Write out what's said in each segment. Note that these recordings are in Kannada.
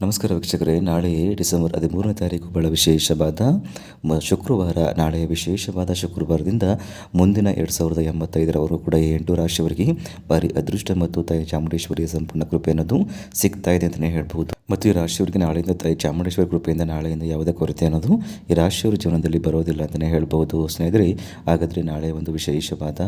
ನಮಸ್ಕಾರ ವೀಕ್ಷಕರೇ, ನಾಳೆ ಡಿಸೆಂಬರ್ ಹದಿಮೂರನೇ ತಾರೀಕು ಬಹಳ ವಿಶೇಷವಾದ ಶುಕ್ರವಾರ, ನಾಳೆಯ ವಿಶೇಷವಾದ ಶುಕ್ರವಾರದಿಂದ ಮುಂದಿನ ಎರಡು ಸಾವಿರದ ಎಂಬತ್ತೈದರವರೆಗೂ ಕೂಡ ಎಂಟು ರಾಶಿಯವರಿಗೆ ಭಾರಿ ಅದೃಷ್ಟ ಮತ್ತು ತಾಯಿ ಚಾಮುಂಡೇಶ್ವರಿಯ ಸಂಪೂರ್ಣ ಕೃಪೆ ಅನ್ನೋದು ಸಿಗ್ತಾ ಇದೆ ಅಂತಲೇ ಹೇಳ್ಬೋದು ಮತ್ತು ಈ ರಾಶಿಯವರಿಗೆ ನಾಳೆಯಿಂದ ತಾಯಿ ಚಾಮುಂಡೇಶ್ವರಿ ಕೃಪೆಯಿಂದ ನಾಳೆಯಿಂದ ಯಾವುದೇ ಕೊರತೆ ಅನ್ನೋದು ಈ ರಾಶಿಯವರ ಜೀವನದಲ್ಲಿ ಬರೋದಿಲ್ಲ ಅಂತಲೇ ಹೇಳ್ಬೋದು ಸ್ನೇಹಿತರೆ, ಹಾಗಾದರೆ ನಾಳೆ ಒಂದು ವಿಶೇಷವಾದ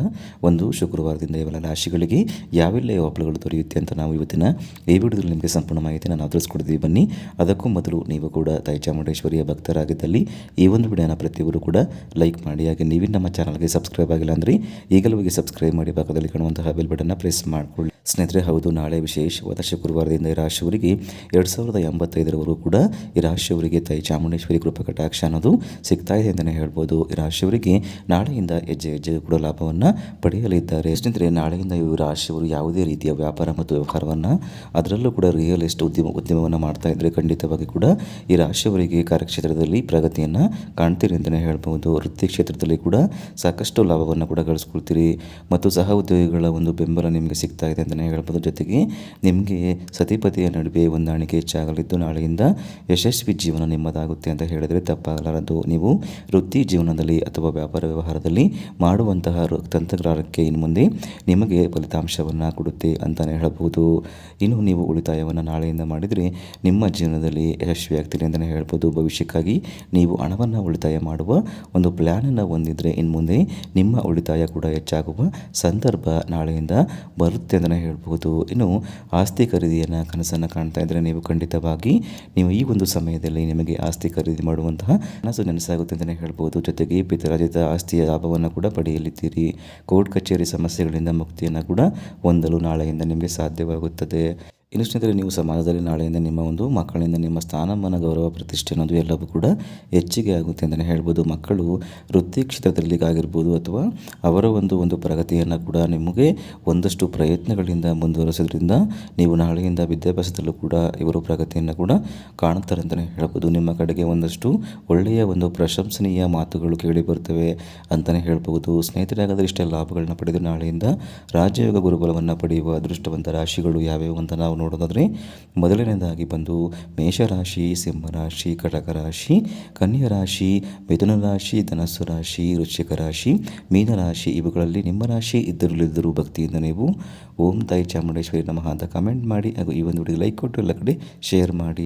ಒಂದು ಶುಕ್ರವಾರದಿಂದ ಇವೆಲ್ಲ ರಾಶಿಗಳಿಗೆ ಯಾವೆಲ್ಲ ಯಾವ ಫಲಗಳು ದೊರೆಯುತ್ತೆ ಅಂತ ನಾವು ಇವತ್ತಿನ ಈ ವಿಡಿಯೋದಲ್ಲಿ ನಿಮಗೆ ಸಂಪೂರ್ಣ ಮಾಹಿತಿ ನಾನು ತಿಳಿಸ್ಕೊಡ್ತೀವಿ. ಬನ್ನಿ. ಅದಕ್ಕೂ ಮೊದಲು ನೀವು ಕೂಡ ತಾಯಿ ಚಾಮುಂಡೇಶ್ವರಿಯ ಭಕ್ತರಾಗಿದ್ದಲ್ಲಿ ಈ ಒಂದು ವಿಡಿಯೋನ ಪ್ರತಿಯೊಬ್ಬರು ಕೂಡ ಲೈಕ್ ಮಾಡಿ. ಹಾಗೆ ನೀವೇ ನಮ್ಮ ಚಾನಲ್ಗೆ ಸಬ್ಸ್ಕ್ರೈಬ್ ಆಗಿಲ್ಲ ಅಂದರೆ ಈಗಲೂ ಸಬ್ಸ್ಕ್ರೈಬ್ ಮಾಡಿ. ಪಕ್ಕದಲ್ಲಿ ಕಾಣುವಂತಹ ಬೆಲ್ ಬಟನ್ನ ಪ್ರೆಸ್ ಮಾಡಿಕೊಳ್ಳಿ. ಸ್ನೇಹಿತರೆ, ಹೌದು, ನಾಳೆ ವಿಶೇಷವಾದ ಶುಕ್ರವಾರದಿಂದ ಈ ರಾಶಿಯವರಿಗೆ ಎರಡು ಸಾವಿರದ ಎಂಬತ್ತೈದರವರೆಗೂ ಕೂಡ ಈ ರಾಶಿಯವರಿಗೆ ತಾಯಿ ಚಾಮುಂಡೇಶ್ವರಿ ಕೃಪಾ ಕಟಾಕ್ಷ ಅನ್ನೋದು ಸಿಗ್ತಾ ಇದೆ ಅಂತಲೇ ಹೇಳ್ಬೋದು. ಈ ರಾಶಿಯವರಿಗೆ ನಾಳೆಯಿಂದ ಹೆಜ್ಜೆ ಹೆಜ್ಜೆ ಕೂಡ ಲಾಭವನ್ನು ಪಡೆಯಲಿದ್ದಾರೆ. ಸ್ನೇಹಿತರೆ, ನಾಳೆಯಿಂದ ಈ ರಾಶಿಯವರು ಯಾವುದೇ ರೀತಿಯ ವ್ಯಾಪಾರ ಮತ್ತು ವ್ಯವಹಾರವನ್ನು ಅದರಲ್ಲೂ ಕೂಡ ರಿಯಲ್ ಎಸ್ಟೇಟ್ ಉದ್ಯಮ, ಉದ್ಯಮವನ್ನು ಮಾಡ್ತಾ ಇದ್ದರೆ ಖಂಡಿತವಾಗಿ ಕೂಡ ಈ ರಾಶಿಯವರಿಗೆ ಕಾರ್ಯಕ್ಷೇತ್ರದಲ್ಲಿ ಪ್ರಗತಿಯನ್ನು ಕಾಣ್ತೀರಿ ಅಂತಲೇ ಹೇಳ್ಬೋದು. ವೃತ್ತಿ ಕ್ಷೇತ್ರದಲ್ಲಿ ಕೂಡ ಸಾಕಷ್ಟು ಲಾಭವನ್ನು ಕೂಡ ಗಳಿಸ್ಕೊಳ್ತೀರಿ. ಮತ್ತು ಸಹ ಉದ್ಯೋಗಿಗಳ ಒಂದು ಬೆಂಬಲ ನಿಮಗೆ ಸಿಗ್ತಾ ಇದೆ ಅಂತಲೇ ಹೇಳ್ಬೋದು ಜೊತೆಗೆ ನಿಮಗೆ ಸತಿಪತಿಯ ನಡುವೆ ಹೊಂದಾಣಿಕೆ ಹೆಚ್ಚಾಗಲಿದ್ದು ನಾಳೆಯಿಂದ ಯಶಸ್ವಿ ಜೀವನ ನಿಮ್ಮದಾಗುತ್ತೆ ಅಂತ ಹೇಳಿದರೆ ತಪ್ಪಾಗಲಾರದು. ನೀವು ವೃತ್ತಿ ಜೀವನದಲ್ಲಿ ಅಥವಾ ವ್ಯಾಪಾರ ವ್ಯವಹಾರದಲ್ಲಿ ಮಾಡುವಂತಹ ತಂತ್ರಗಾರಕ್ಕೆ ಇನ್ನು ಮುಂದೆ ನಿಮಗೆ ಫಲಿತಾಂಶವನ್ನು ಕೊಡುತ್ತೆ ಅಂತಲೇ ಹೇಳ್ಬೋದು ಇನ್ನು ನೀವು ಉಳಿತಾಯವನ್ನು ನಾಳೆಯಿಂದ ಮಾಡಿದರೆ ನಿಮ್ಮ ಜೀವನದಲ್ಲಿ ಯಶಸ್ವಿ ಆಗ್ತೀರಿ ಅಂತಲೇ ಹೇಳ್ಬೋದು ಭವಿಷ್ಯಕ್ಕಾಗಿ ನೀವು ಹಣವನ್ನು ಉಳಿತಾಯ ಮಾಡುವ ಒಂದು ಪ್ಲ್ಯಾನನ್ನು ಹೊಂದಿದರೆ ಇನ್ನು ಮುಂದೆ ನಿಮ್ಮ ಉಳಿತಾಯ ಕೂಡ ಹೆಚ್ಚಾಗುವ ಸಂದರ್ಭ ನಾಳೆಯಿಂದ ಬರುತ್ತೆ ಅಂತಲೇ ಹೇಳ್ಬೋದು ಇನ್ನು ಆಸ್ತಿ ಖರೀದಿಯನ್ನು ಕನಸನ್ನು ಕಾಣ್ತಾ ಇದ್ದರೆ ನೀವು ಖಂಡಿತವಾಗಿ ನೀವು ಈ ಒಂದು ಸಮಯದಲ್ಲಿ ನಿಮಗೆ ಆಸ್ತಿ ಖರೀದಿ ಮಾಡುವಂತಹ ಕನಸು ನನಸಾಗುತ್ತೆ ಅಂತಲೇ ಹೇಳ್ಬೋದು ಜೊತೆಗೆ ಪಿತರಾಜಿತ ಆಸ್ತಿಯ ಲಾಭವನ್ನು ಕೂಡ ಪಡೆಯಲಿದ್ದೀರಿ. ಕೋರ್ಟ್ ಕಚೇರಿ ಸಮಸ್ಯೆಗಳಿಂದ ಮುಕ್ತಿಯನ್ನು ಕೂಡ ಹೊಂದಲು ನಾಳೆಯಿಂದ ನಿಮಗೆ ಸಾಧ್ಯವಾಗುತ್ತದೆ. ಇನ್ನು ಸ್ನೇಹಿತರೆ, ನೀವು ಸಮಾಜದಲ್ಲಿ ನಾಳೆಯಿಂದ ನಿಮ್ಮ ಒಂದು ಮಕ್ಕಳಿಂದ ನಿಮ್ಮ ಸ್ಥಾನಮಾನ, ಗೌರವ, ಪ್ರತಿಷ್ಠೆ ಅನ್ನೋದು ಎಲ್ಲವೂ ಕೂಡ ಹೆಚ್ಚಿಗೆ ಆಗುತ್ತೆ ಅಂತಲೇ ಹೇಳ್ಬೋದು. ಮಕ್ಕಳು ವೃತ್ತಿ ಕ್ಷೇತ್ರದಲ್ಲಿ ಆಗಿರ್ಬೋದು ಅಥವಾ ಅವರ ಒಂದು ಒಂದು ಪ್ರಗತಿಯನ್ನು ಕೂಡ ನಿಮಗೆ ಒಂದಷ್ಟು ಪ್ರಯತ್ನಗಳಿಂದ ಮುಂದುವರಿಸೋದ್ರಿಂದ ನೀವು ನಾಳೆಯಿಂದ ವಿದ್ಯಾಭ್ಯಾಸದಲ್ಲೂ ಕೂಡ ಇವರು ಪ್ರಗತಿಯನ್ನು ಕೂಡ ಕಾಣುತ್ತಾರೆ ಅಂತಲೇ ಹೇಳ್ಬೋದು. ನಿಮ್ಮ ಕಡೆಗೆ ಒಂದಷ್ಟು ಒಳ್ಳೆಯ ಒಂದು ಪ್ರಶಂಸನೀಯ ಮಾತುಗಳು ಕೇಳಿ ಬರ್ತವೆ ಅಂತಲೇ ಹೇಳ್ಬೋದು. ಸ್ನೇಹಿತರೇ, ಹಾಗಾದರೆ ಇಷ್ಟೇ ಲಾಭಗಳನ್ನ ಪಡೆದು ನಾಳೆಯಿಂದ ರಾಜಯೋಗ ಗುರುಬಲವನ್ನು ಪಡೆಯುವ ಅದೃಷ್ಟವಂತ ರಾಶಿಗಳು ಯಾವ್ಯಾವು ಅಂತ ನಾವು ನೋಡೋದಾದರೆ ಮೊದಲನೇದಾಗಿ ಬಂದು ಮೇಷರಾಶಿ, ಸಿಂಹರಾಶಿ ಕಟಕ ರಾಶಿ ಕನ್ಯಾ ರಾಶಿ ಮಿಥುನ ರಾಶಿ, ಧನಸ್ಸು ರಾಶಿ, ವೃಶ್ಚಿಕ ರಾಶಿ ಮೀನರಾಶಿ ಇವುಗಳಲ್ಲಿ ನಿಮ್ಮ ರಾಶಿ ಇದ್ದರಲ್ಲಿದ್ದರೂ ಭಕ್ತಿಯಿಂದ ನೀವು ಓಂ ತಾಯಿ ಚಾಮುಂಡೇಶ್ವರಿ ನಮಃ ಅಂತ ಕಮೆಂಟ್ ಮಾಡಿ ಹಾಗೂ ಈ ಒಂದು ವಿಡಿಯೋ ಲೈಕ್ ಕೊಟ್ಟು ಎಲ್ಲ ಕಡೆ ಶೇರ್ ಮಾಡಿ.